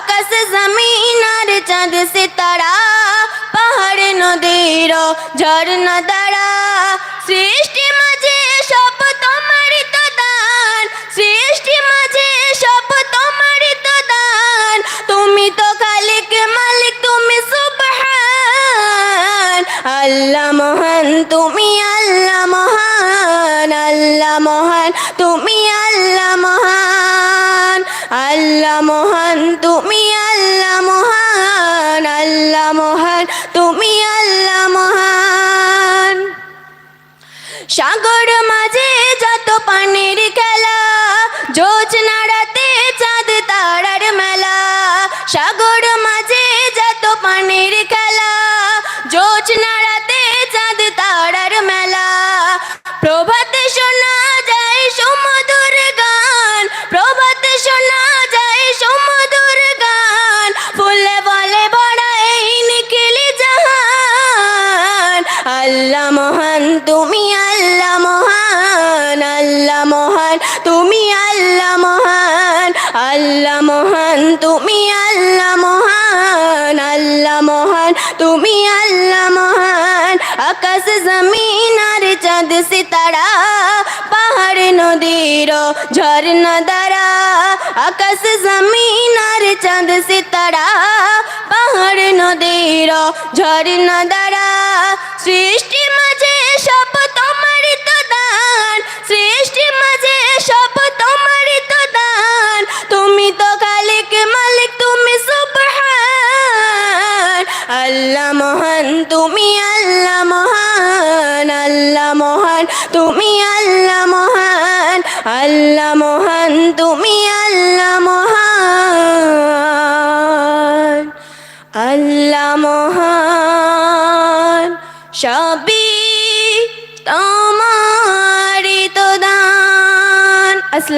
আকাশ জমিন আর চাঁদ সিতারা পাহাড় নদীর ঝর্ণা দ্বারা সৃষ্টি জোছনা রাতে ঝর্ণা দ্বারা আকাশ জমিন আর চাঁদ সিতারা পাহাড় নদীর ঝর্ণা দ্বারা সৃষ্টি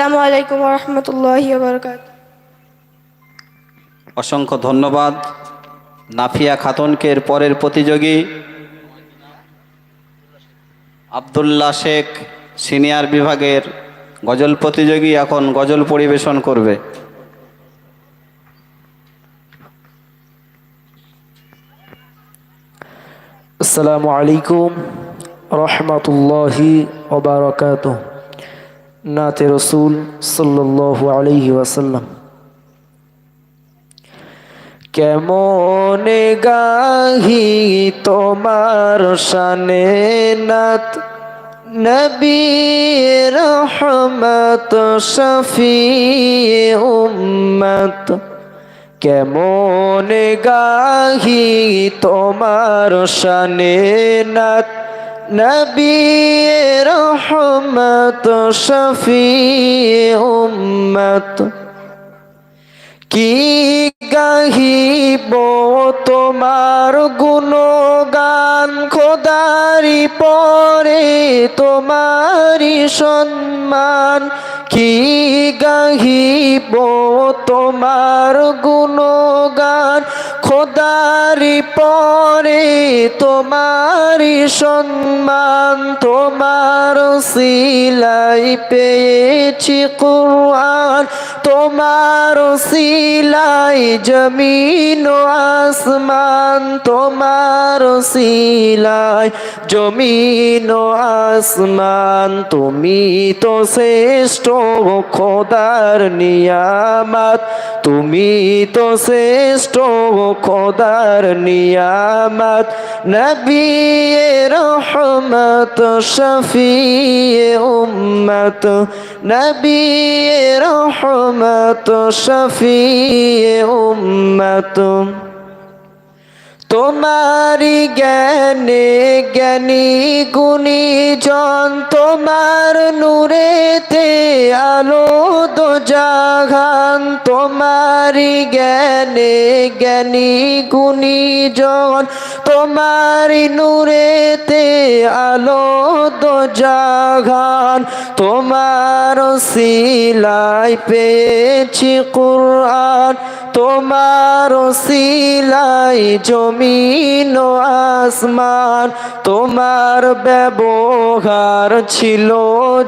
আসসালামু আলাইকুম রহমতুল্লাহি বরকাত অসংখ্য ধন্যবাদ। নাফিয়া খাতুনকে এর পরের প্রতিযোগী আবদুল্লাহ শেখ সিনিয়র বিভাগের গজল প্রতিযোগী এখন গজল পরিবেশন করবে। আসসালামু আলাইকুম রহমতুল্লাহি ওবরাকাত নাতে রসুল সাল্লাল্লাহু আলাইহি ওয়াসাল্লাম। কেমনে গাহি তোমার শানে নাত? নবী রহমত শফি উম্মত। কেমন গাহি তোমার শানে নাত? নবী রহমত শফি উম্মত। কি গাহিব তোমার গুণগান? খোদারি পরে তোমারি সম্মান। কি গাহিব তোমার গুণগান, খোদারি পরে তোমারি সম্মান, তোমার সিলাই পেয়েছি কুরআন, তোমার সিলাই জমিন আসমান, তোমার সিলাই জমিন আসমান, তুমি তো শ্রেষ্ঠ খোদার নিয়ামত। তুমি তো শ্রেষ্ঠ খোদার নিয়ামত। নবী রহমত শফি উম্মত। নবী রহমত শফি উম্মত। তোমারি জ্ঞানে জ্ঞানী গুণী জন, তোমার নূরেতে আলো দো জাগান। তোমারি জ্ঞানে জ্ঞানী গুণী জন, তোমারি নূরেতে আলো দো জাগান। তোমার সিলাই পেয়েছি কুরআন, তোমার সিলাই জমি জমিন আসমান, তোমার ব্যবহার ছিল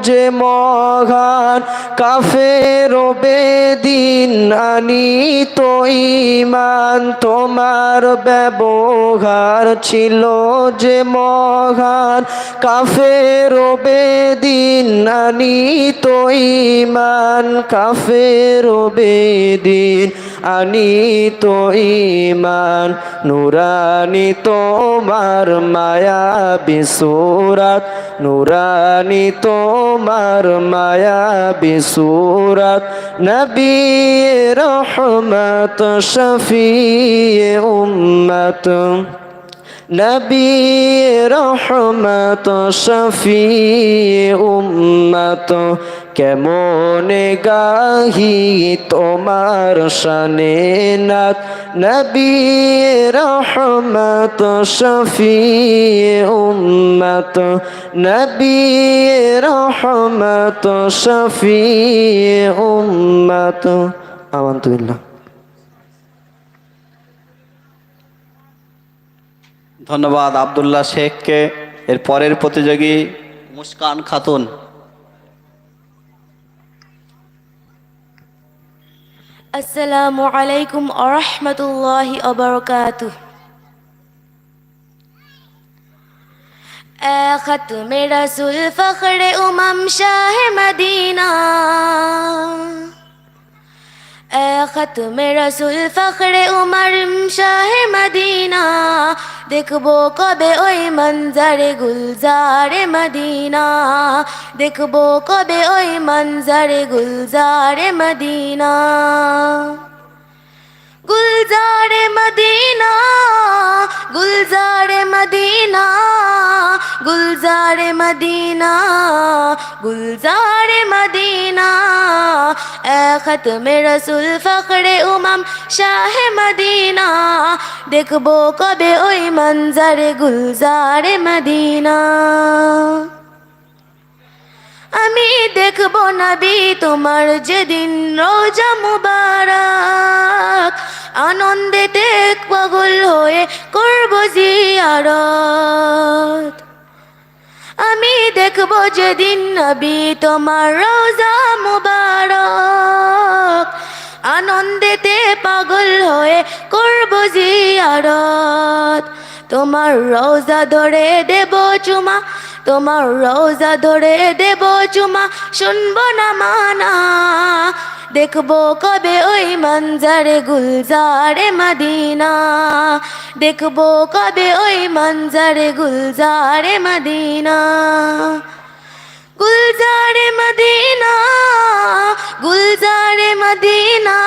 যে মহান। কাফের বেদিন আনি তো ইমান তোমার ব্যবহার ছিল যে মহান। কাফের বেদিন আনি তো ইমান কাফের বেদিন আনি তো ইমান নুরানি তোমার মায়া বিসুরাত, নুরানি তোমার মায়া বিসুরাত। নবী রহমত শফি উম্মত নবী রহমত শফি উম্মত কেমন গাহি তোমার শানে নাত? নবী রহমত শফি উম্মত। নবী রহমত শফি উম্মত। আমান্তুবিল্লাহ ধন্যবাদ আবদুল্লাহ শেখকে। এর পরের প্রতিযোগী মুস্কান খাতুন। السلام عليكم ورحمة الله وبركاته. ختم رسول فخر أمم شاہ مدینہ ختم রসুল ফখরে উমর শাহ মদিনা দেখবো কবে ওই মঞ্জারে গুলজারে মদিনা দেখবো কবে ওই মঞ্জারে গুলজারে মদিনা গুলজারে মদিনা গুলজারে মদিনা গুলজারে মদিনা গুলজারে মদিনা। খতমে রসুল ফখরে উমাম শাহ মদিনা। দেখব কবে ওই মঞ্জারে গুলজারে মদিনা। আমি দেখব নবী তোমার যেদিন রোজা মুবারক আনন্দেতে পাগল হয়ে করব জিয়ারত। আমি দেখব যেদিন নবী তোমার রোজা মুবারক। আনন্দেতে পাগল হয়ে করব জিয়ারত। তোমার রোজা ধরে দেব চুমা, তোমার রোজা ধরে দেব চুমা, শুনব না মানা। দেখব কবে ওই মঞ্জারে গুলজারে মদিনা। দেখব কবে ওই মঞ্জারে গুলজারে মদিনা। গুলজারে মদিনা গুলজারে মদিনা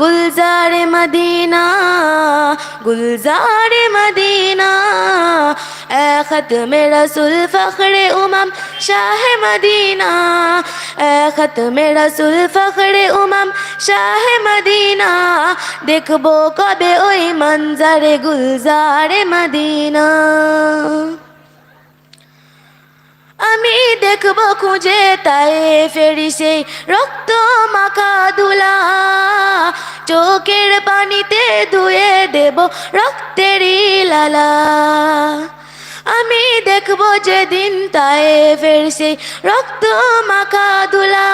গুলজারে মদিনা গুলজারে মদিনা। রসুল ফখরে উমম শাহ মদিনা, এ খতমে রসুল ফখরে উমম শাহ মদিনা। দেখব কবে ওই মঞ্জারে গুলজারে মদিনা। আমি দেখব খুঁজে তাই ফেরি সেই রক্ত মাখা ধুলা চোখের পানিতে ধুয়ে দেব রক্তেরই লালা। আমি দেখব যেদিন তাই ফের সেই রক্ত মাখা ধুলা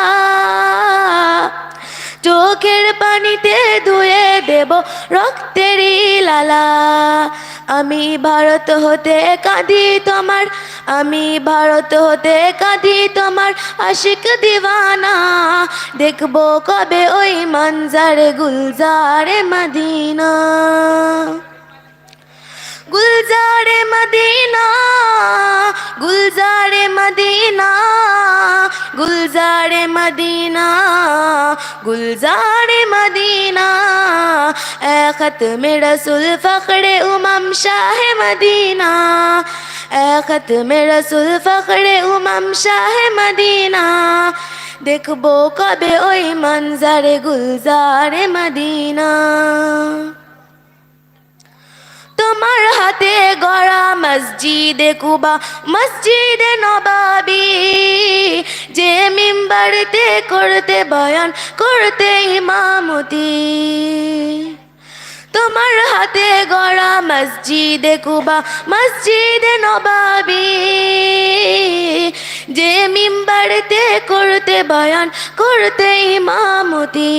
চোখের পানিতে ধুয়ে দেব রক্তেরই লালা। আমি ভারত হতে কাঁদি তোমার, আমি ভারত হতে কাঁদি তোমার আশিক দিওয়ানা। দেখব কবে ওই মঞ্জারে গুলজারে মদিনা। গুলজারে মদিনা গুলজারে মদিনা গুলজারে মদিনা, গুলজারে খতমে রসুল ফখরে উমম শাহ মদিনা এ খতমে রসুল ফখরে উমম শাহ মদিনা দেখব কবে ওই মঞ্জারে গুলজারে মদিনা তোমার হাতে গড়া মসজিদে কুবা মসজিদে নবাবি যে মিম্বারতে করতে বয়ান করতে ইমামতি তোমার হাতে গড়া মসজিদে কুবা, মসজিদে নবাবি। যে মিম্বারতে করতে বয়ান, করতে ইমামতি।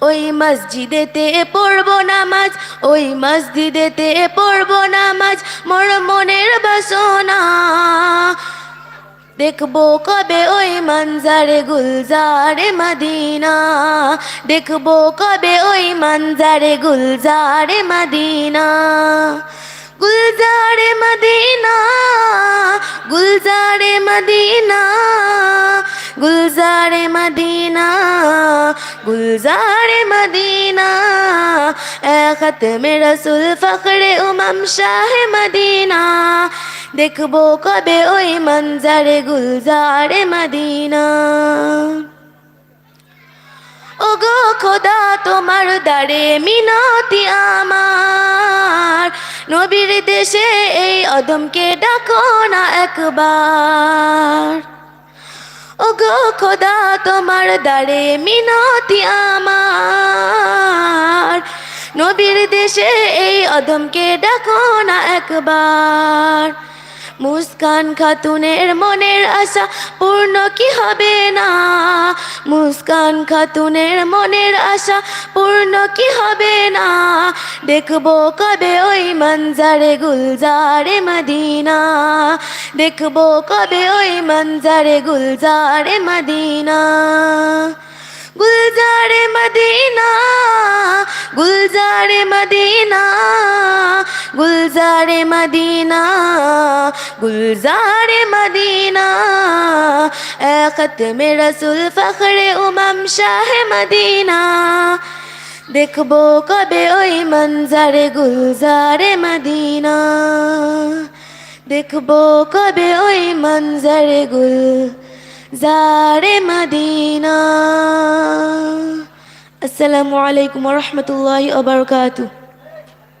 ওই মসজিদেতে পড়ব নামাজ, ওই মসজিদেতে পড়ব নামাজ, মোর মনের বাসনা। দেখব কবে ওই মঞ্জারে গুলজারে মদিনা? দেখব কবে ওই মঞ্জারে গুলজারে মদিনা? গুলজারে মদিনা গুলজারে মদিনা গুলজারে মদিনা গুলজারে মদিনা। এখত মে রসুল ফখরে উমম শাহ মদিনা। দেখব কবে ওই মঞ্জারে গুলজারে মদিনা। ওগো খোদা, তোমার দারে মিনতি আমার। নবীর দেশে এই অদমকে ডাকো না একবার। ও গো খোদা, তোমার দাঁড়ে মিনতি আমার। নবীর দেশে এই অদমকে ডাকো না একবার। মুস্কান খাতুনের মনের আশা পূর্ণ কি হবে না? মুস্কান খাতুনের মনের আশা পূর্ণ কি হবে না? দেখব কবে ওই মঞ্জারে গুলজারে মদিনা। দেখব কবে ওই মঞ্জারে গুলজারে মদিনা। গুলজারে মদিনা গুলজারে মদিনা গুলজারে মদিনা। গুলজারে মদিনা এখত মে রসুল ফখরে উমম শাহ মদিনা দেখব কবে ওই মঞ্জারে গুলজারে মদিনা দেখব কবে ওই মঞ্জারে গুল জারে মদিনা আসসালামু আলাইকুম রহমতুল্লাহ ওবরকাতু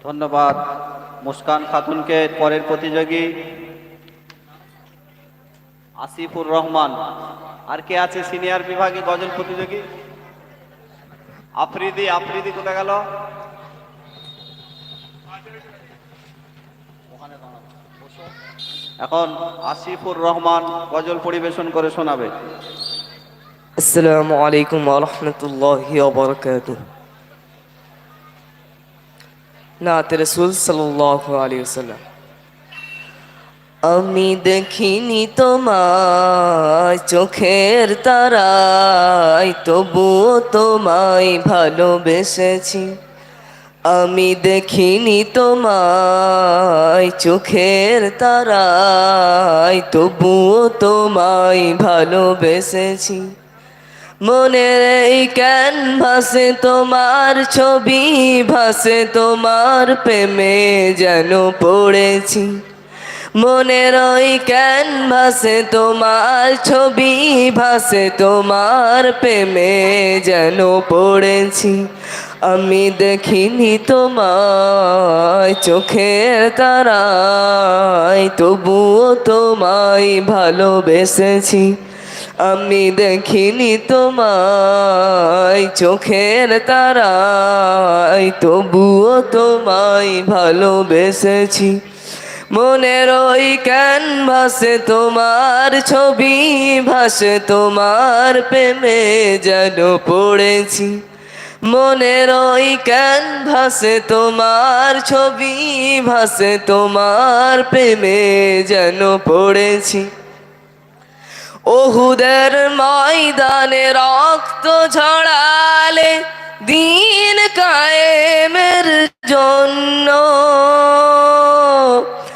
ধন্যবাদ। মুস্কান খাতুনকে পরের প্রতিযোগী আসিফুর রহমান। আর কে আছে সিনিয়র বিভাগে গজল প্রতিযোগী? আফ্রিদি আফ্রিদি কোথায় গেল? এখন আসিফুর রহমান গজল পরিবেশন করে শোনাবে। আসসালামু আলাইকুম রহমতুল্লাহি ওবরকাতু নাত রসুল সাল্লাহ আলী সাল্লাম আমি দেখিনি তোমায় চোখের তারাই তবুও তোমায় ভালোবেসেছি। আমি দেখিনি তোমায় চোখের তারাই তবুও তোমায় ভালোবেসেছি। মনের এই ক্যানভাসে তোমার ছবি, ভাসে তোমার প্রেমে যেন পড়েছি। মনের ওই ক্যানভাসে, তোমার ছবি ভাসে, তোমার প্রেমে যেন পড়েছি। আমি দেখিনি তোমায় চোখের তারাই তবুও তোমায় ভালোবেসেছি। আমি দেখিনি তোমায় চোখের তারাই তবুও তোমায় ভালোবেসেছি। মনের ওই ক্যানভাসে তোমার ছবি ভাসে, তোমার প্রেমে যেন পড়েছি। মনের ওই ক্যানভাসে তোমার ছবি ভাসে, তোমার প্রেমে যেন পড়েছি। ওহুদের ময়দানে রক্ত ঝড়ালে দিন কায়েমের জন্য।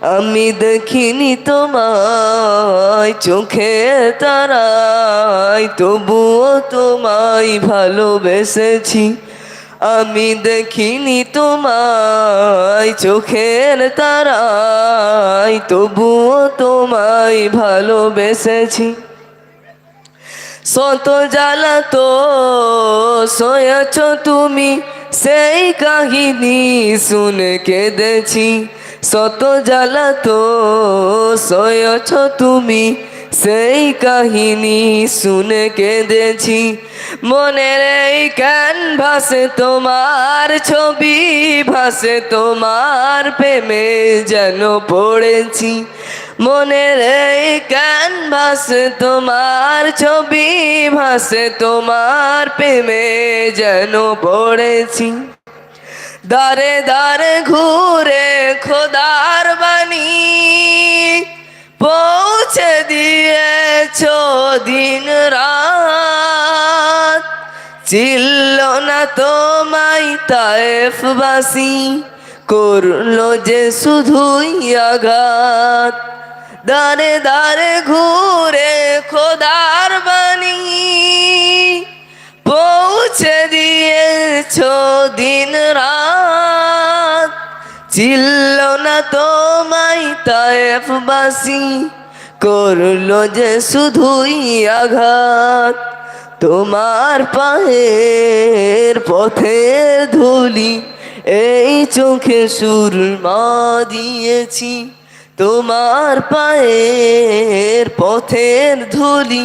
আমি দেখিনি তোমায়, চোখে তারাই তবুও তোমায় ভালোবেসেছি। আমি দেখিনি তোমায়, চোখের তারাই তবুও তোমায় ভালোবেসেছি। শত জ্বালা তো সয়েছ তুমি, সেই কাহিনী শুনে কেঁদেছি। শত জ্বালা তো সয়েছ তুমি। সেই কাহিনী শুনে কেঁদেছি। মনের এই ক্যানভাসে তোমার ছবি, ভাসে তোমার প্রেমে যেন পড়েছি। মনের এই ক্যানভাসে তোমার ছবি, ভাসে তোমার প্রেমে যেন পড়েছি। দারে দারে ঘুরে খোদার বাণী পৌঁছে দিয়েছ দিন রাত। চিল্ল না তোমায় তায়েফবাসী করল যে শুধুই আঘাত। দারে দারে ঘুরে খোদার বাণী পৌঁছে দিয়েছ দিন রাত। চিল্ল না তোমায় তায়েফবাসী করল যে শুধুই আঘাত। তোমার পায়ের পথের ধুলি, এই চোখে সুরমা দিয়েছি। তোমার পায়ের পথের ধুলি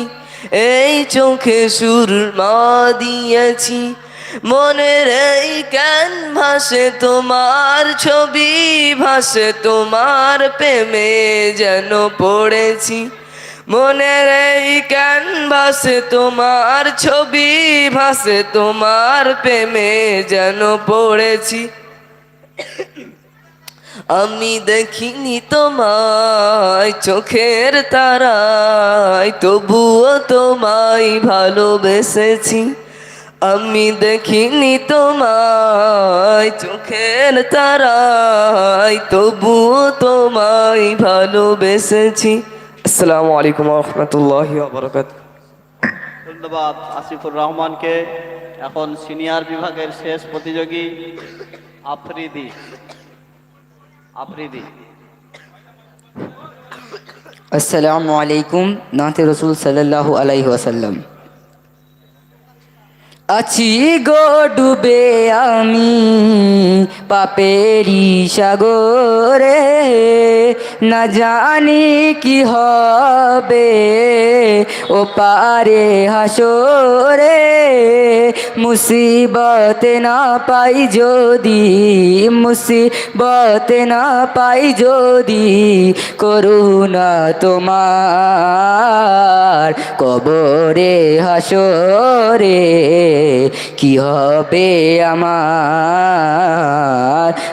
এই চোখে সুরমা দিয়েছি মনের এই জ্ঞান ভাসে তোমার ছবি, ভাসে তোমার প্রেমে যেন পড়েছি। মনের এই জ্ঞান ভাসে তোমার ছবি, ভাসে তোমার প্রেমে যেন পড়েছি। আমি দেখিনি তোমায় চোখের তারায়, তবুও তোমায় ভালোবেসেছি। আমি দেখিনি তোমায় চোখের তারায়, তবুও তোমায় ভালোবেসেছি। আসসালামু আলাইকুম রহমতুল্লাহ বরকাত ধন্যবাদ আসিফুর রহমানকে। এখন সিনিয়র বিভাগের শেষ প্রতিযোগী আফ্রিদি। আফ্রিদি আসসালামু আলাইকুম নাতে রসুল সাল্লাল্লাহু আলাইহি ওয়াসাল্লাম আছি গো ডুবে আমি পাপেরি সাগরে না জানি কি হবে, ও পারে হাসরে। মুসিবতে না পাই যদি, মুসিবতে না পাই যদি, করুণা তোমার কবরে হাসরে। কি হবে আমার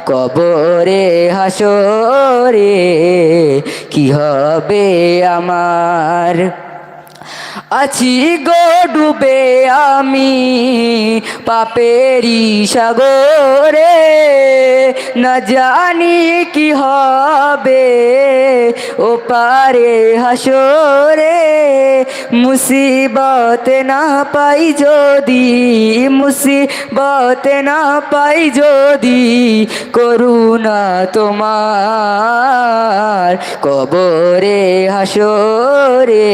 কবরে হাসরে? কি হবে আমার? আছি গো ডুবে আমি পাপেরি সাগরে। না জানি কি হবে ও পারে হাসরে মুসিবত না পাই যদি, মুসিবত না পাই যদি করুণা তোমার কবরে হাসরে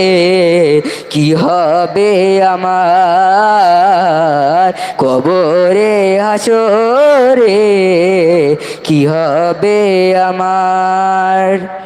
কি হবে আমার কবরে হাসরে কি হবে আমার?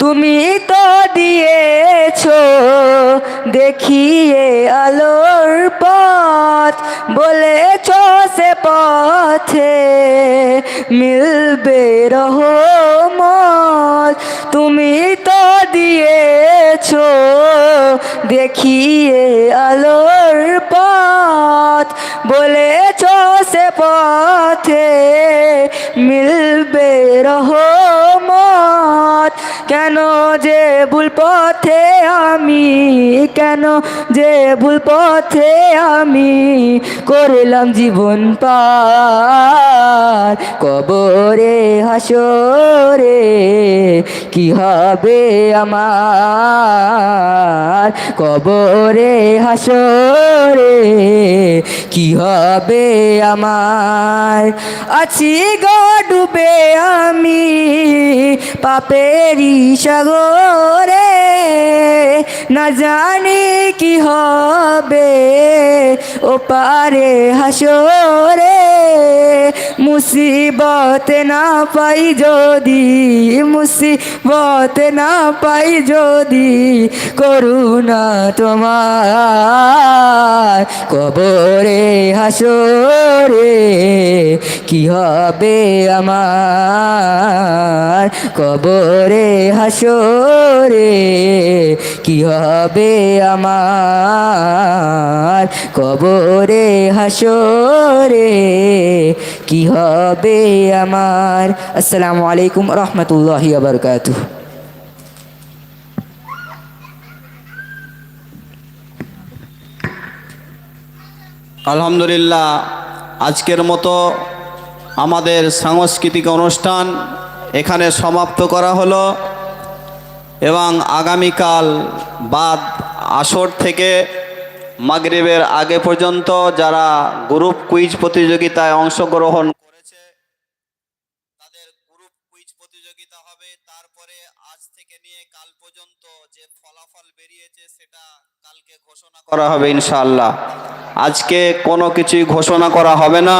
তুমি তো দিয়েছ দেখিয়ে আলোর পথ, বলেছ সে পথে মিলবে রহমত। তুমি তো দিয়েছ দেখিয়ে আলোর পথ, বলেছ সে পথে মিলবে রহমত। যে ভুল পথে আমি? কেন যে ভুল পথে আমি করলাম জীবন পার? কবরে, হাসরে কি হবে আমার? কবরে, হাসরে কি হবে আমার? আছি গো ডুবে আমি পাপেরি সাগরে না জানি কি হবে, ও পারে হাসরে মুসিবত না পাই যদি, মুসিবত না পাই যদি করুণা তোমার কবরে হাসরে কি হবে আমার কবরে হাসরে কি হবে আমার কবরে হাসরে, কি হবে আমার? আসসালামু আলাইকুম রহমতুল্লাহি আবরকাতুহ আলহামদুলিল্লাহ, আজকের মতো আমাদের সাংস্কৃতিক অনুষ্ঠান এখানে সমাপ্ত করা হলো। এবং আগামীকাল বাদ আসর থেকে মাগরিবের আগে পর্যন্ত যারা গ্রুপ কুইজ প্রতিযোগিতায় অংশগ্রহণ করেছে, তাদের গ্রুপ কুইজ প্রতিযোগিতা হবে। তারপরে আজ থেকে নিয়ে কাল পর্যন্ত যে ফলাফল বেরিয়েছে, সেটা কালকে ঘোষণা করা হবে ইনশাআল্লাহ। আজকে কোনো কিছুই ঘোষণা করা হবে না।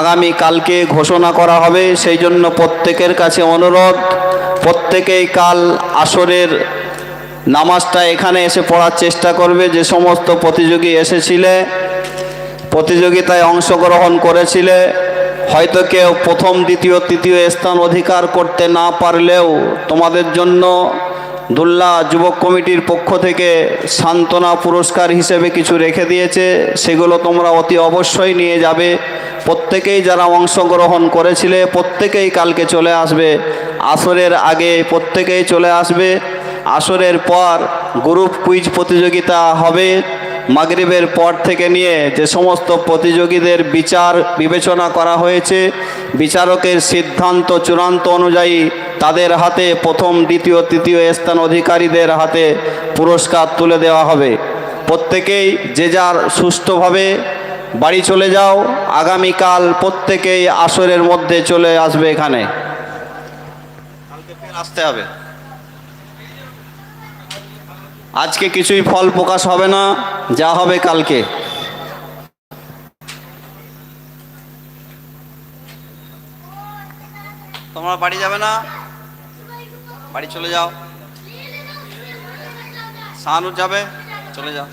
আগামী কালকে ঘোষণা করা হবে। সেই জন্য প্রত্যেকের কাছে অনুরোধ প্রত্যেকেই কাল আসরের নামাজটা এখানে এসে পড়ার চেষ্টা করবে। যে সমস্ত প্রতিযোগী এসেছিলে, প্রতিযোগিতায় অংশগ্রহণ করেছিলে, হয়তো কেউ প্রথম, দ্বিতীয়, তৃতীয় স্থান অধিকার করতে না পারলেও তোমাদের জন্য দুল্লা যুবক কমিটির পক্ষ থেকে সান্ত্বনা পুরস্কার হিসেবে কিছু রেখে দিয়েছে। সেগুলো তোমরা অতি অবশ্যই নিয়ে যাবে। প্রত্যেকেই যারা অংশগ্রহণ করেছিলে, প্রত্যেকেই কালকে চলে আসবে। আসরের আগে প্রত্যেকেই চলে আসবে। আসরের পর গ্রুপ কুইজ প্রতিযোগিতা হবে। মাগরিবের পর থেকে নিয়ে যে সমস্ত প্রতিযোগীদের বিচার বিবেচনা করা হয়েছে, বিচারকের সিদ্ধান্ত চূড়ান্ত অনুযায়ী তাদের হাতে প্রথম, দ্বিতীয়, তৃতীয় স্থান অধিকারীদের হাতে পুরস্কার তুলে দেওয়া হবে। প্রত্যেকেই যে যার সুষ্ঠুভাবে বাড়ি চলে যাও। আগামীকাল প্রত্যেকেই আসরের মধ্যে চলে আসবে এখানে। আসতে হবে। আজকে কিছুই ফল প্রকাশ হবে না, যা হবে কালকে। তোমরা বাড়ি যাবে না? বাড়ি চলে যাও। শাহানুর যাবে? চলে যাও।